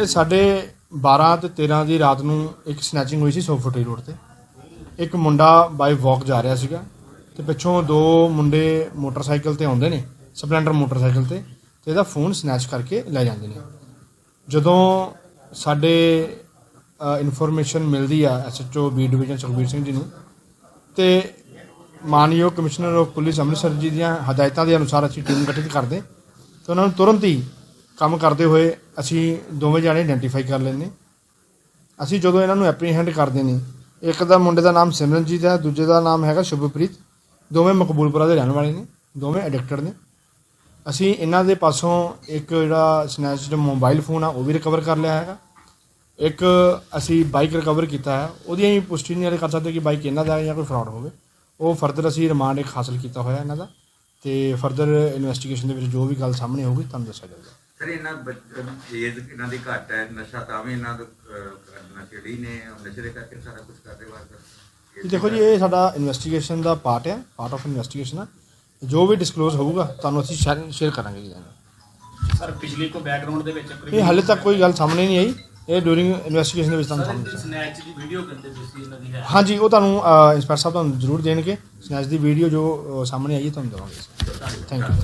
ਇਹ ਸਾਡੇ 12 ਤੇ 13 ਦੀ ਰਾਤ ਨੂੰ ਇੱਕ ਸਨੈਚਿੰਗ ਹੋਈ ਸੀ ਸੋਫੋਟੀ ਰੋਡ ਤੇ। ਇੱਕ ਮੁੰਡਾ ਬਾਈ ਵਾਕ ਜਾ ਰਿਹਾ ਸੀਗਾ ਤੇ ਪਿੱਛੋਂ ਦੋ ਮੁੰਡੇ ਮੋਟਰਸਾਈਕਲ ਤੇ ਆਉਂਦੇ ਨੇ, ਸਪਲੈਂਡਰ ਮੋਟਰਸਾਈਕਲ ਤੇ ਤੇ ਇਹਦਾ ਫੋਨ ਸਨੈਚ ਕਰਕੇ ਲੈ ਜਾਂਦੇ ਨੇ। ਜਦੋਂ ਸਾਡੇ ਇਨਫੋਰਮੇਸ਼ਨ ਮਿਲਦੀ ਆ SHO B division Sukhbir Singh ji ਨੂੰ ਤੇ ਮਾਨਯੋਗ ਕਮਿਸ਼ਨਰ ਆਫ ਪੁਲਿਸ ਅੰਮ੍ਰਿਤਸਰ ਜੀ ਦੀਆਂ ਹਦਾਇਤਾਂ ਦੇ ਅਨੁਸਾਰ ਅਸੀਂ ਟੀਮ ਗਠਿਤ ਕਰਦੇ ਤੇ ਉਹਨਾਂ ਨੂੰ ਤੁਰੰਤ ਹੀ ਕੰਮ ਕਰਦੇ ਹੋਏ ਅਸੀਂ ਦੋਵੇਂ ਜਾਣੇ ਆਇਡੈਂਟੀਫਾਈ ਕਰ ਲੈਂਦੇ। ਅਸੀਂ ਜਦੋਂ ਇਹਨਾਂ ਨੂੰ ਐਪਰੀਹੈਂਡ ਕਰਦੇ ਨੇ ਇੱਕ ਦਾ ਮੁੰਡੇ ਦਾ ਨਾਮ ਸਿਮਰਨਜੀਤ ਹੈ, ਦੂਜੇ ਦਾ ਨਾਮ ਹੈਗਾ ਸ਼ੁਭਪ੍ਰੀਤ। ਦੋਵੇਂ ਮਕਬੂਲਪੁਰਾ ਦੇ ਰਹਿਣ ਵਾਲੇ ਨੇ, ਦੋਵੇਂ ਐਡਿਕਟਡ ਨੇ। ਅਸੀਂ ਇਹਨਾਂ ਦੇ ਪਾਸੋਂ ਇੱਕ ਜਿਹੜਾ ਸਨੈਚਡ ਮੋਬਾਈਲ ਫੋਨ ਆ, ਉਹ ਵੀ ਰਿਕਵਰ ਕਰ ਲਿਆ ਹੈਗਾ। ਇੱਕ ਅਸੀਂ ਬਾਈਕ ਰਿਕਵਰ ਕੀਤਾ ਹੈ। ਉਹਦੀ ਅਸੀਂ ਪੁਸ਼ਟੀ ਨਹੀਂ ਹਾਲੇ ਕਰ ਸਕਦੇ ਕਿ ਬਾਈਕ ਇਹਨਾਂ ਦਾ ਜਾਂ ਕੋਈ ਫਰਾਡ ਹੋਵੇ। ਉਹ ਫਰਦਰ ਅਸੀਂ ਰਿਮਾਂਡ ਇੱਕ ਹਾਸਲ ਕੀਤਾ ਹੋਇਆ ਇਹਨਾਂ ਦਾ। ਤੇ ਫਰਦਰ ਇਨਵੈਸਟੀਗੇਸ਼ਨ ਦੇ ਵਿੱਚ ਜੋ ਵੀ ਗੱਲ ਸਾਹਮਣੇ ਹੋਊਗੀ, ਤੁਹਾਨੂੰ ਦੱਸਿਆ ਜਾਊਗਾ। ਸਰ ਇਹਨਾਂ ਏਜ ਇਹਨਾਂ ਦੀ ਘੱਟ ਹੈ ਨਸ਼ਾ ਤਾਂ ਵੀ ਇਹਨਾਂ ਦਾ ਨਸ਼ੇੜੀ ਨੇ ਨਸ਼ੇ ਦੇ ਕਰਕੇ ਸਾਰਾ ਕੁਝ ਕਰਦੇ ਵਾਰ ਦੇਖੋ ਜੀ ਇਹ ਸਾਡਾ ਇਨਵੈਸਟੀਗੇਸ਼ਨ ਦਾ ਪਾਰਟ ਹੈ ਪਾਰਟ ਆਫ ਇਨਵੈਸਟੀਗੇਸ਼ਨ ਆ। ਜੋ ਵੀ ਡਿਸਕਲੋਜ਼ ਹੋਊਗਾ ਤੁਹਾਨੂੰ ਅਸੀਂ ਸ਼ੇਅਰ ਕਰਾਂਗੇ ਜੀ। ਸਰ ਪਿਛਲੀ ਕੋ ਬੈਕਗ੍ਰਾਉਂਡ ਦੇ ਵਿੱਚ ਇਹ ਹਾਲੇ ਤੱਕ ਕੋਈ ਗੱਲ ਸਾਹਮਣੇ ਨਹੀਂ ਆਈ। ਇਹ ਡੂਰਿੰਗ ਇਨਵੈਸਟੀਗੇਸ਼ਨ ਦੇ ਵਿੱਚ ਤੁਹਾਨੂੰ ਸਾਹਮਣੇ। ਸਨੈਚ ਦੀ ਵੀਡੀਓ ਕਰਦੇ ਤੁਸੀਂ ਇਹਨਾਂ ਦੀ ਹੈ। ਹਾਂਜੀ ਉਹ ਤੁਹਾਨੂੰ ਇੰਸਪੈਕਟਰ ਸਾਹਿਬ ਤੁਹਾਨੂੰ ਜ਼ਰੂਰ ਦੇਣਗੇ। ਸਨੈਚ ਦੀ ਵੀਡੀਓ ਜੋ ਸਾਹਮਣੇ ਆਈ ਹੈ ਤੁਹਾਨੂੰ ਦੇਵਾਂਗੇ। Thank you